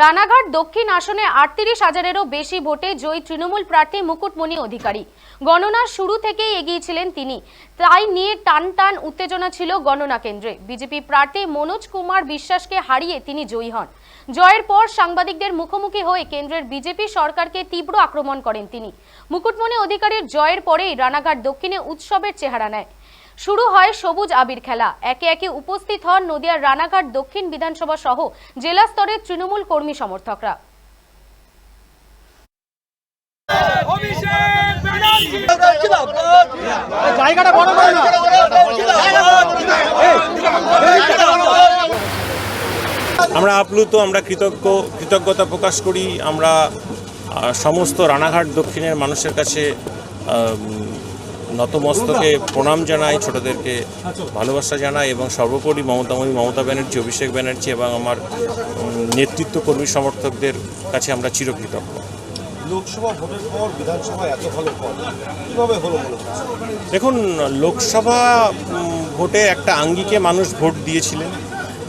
রানাঘাট দক্ষিণ আসনে আটত্রিশ হাজারেরও বেশি ভোটে জয়ী তৃণমূল প্রার্থী মুকুটমণি অধিকারী। গণনার শুরু থেকেই এগিয়েছিলেন তিনি। তাই নিয়ে টান টান উত্তেজনা ছিল গণনা কেন্দ্রে। বিজেপি প্রার্থী মনোজ কুমার বিশ্বাসকে হারিয়ে তিনি জয়ী হন। জয়ের পর সাংবাদিকদের মুখোমুখি হয়ে কেন্দ্রের বিজেপি সরকারকে তীব্র আক্রমণ করেন তিনি। মুকুটমণি অধিকারীর জয়ের পরেই রানাঘাট দক্ষিণে উৎসবের চেহারা নেয়। শুরু হয় সবুজ আবির খেলা। একে একে উপস্থিত হন নদিয়ার রানাঘাট দক্ষিণ বিধানসভা সহ জেলা স্তরের তৃণমূল কর্মী সমর্থকরা। আমরা আপ্লুত, আমরা কৃতজ্ঞ, কৃতজ্ঞতা প্রকাশ করি। আমরা সমস্ত রানাঘাট দক্ষিণের মানুষের কাছে নতমস্তকে প্রণাম জানাই ছোটদেরকে ভালোবাসা জানাই এবং সর্বোপরি মমতাময়ী মমতা ব্যানার্জি অভিষেক ব্যানার্জি এবং আমার নেতৃত্ব কর্মী সমর্থকদের কাছে আমরা চিরকৃতজ্ঞ। লোকসভা ভোটের পর বিধানসভা এত ভালো ফল কীভাবে হলো দেখুন লোকসভা ভোটে একটা আঙ্গিকে মানুষ ভোট দিয়েছিলেন।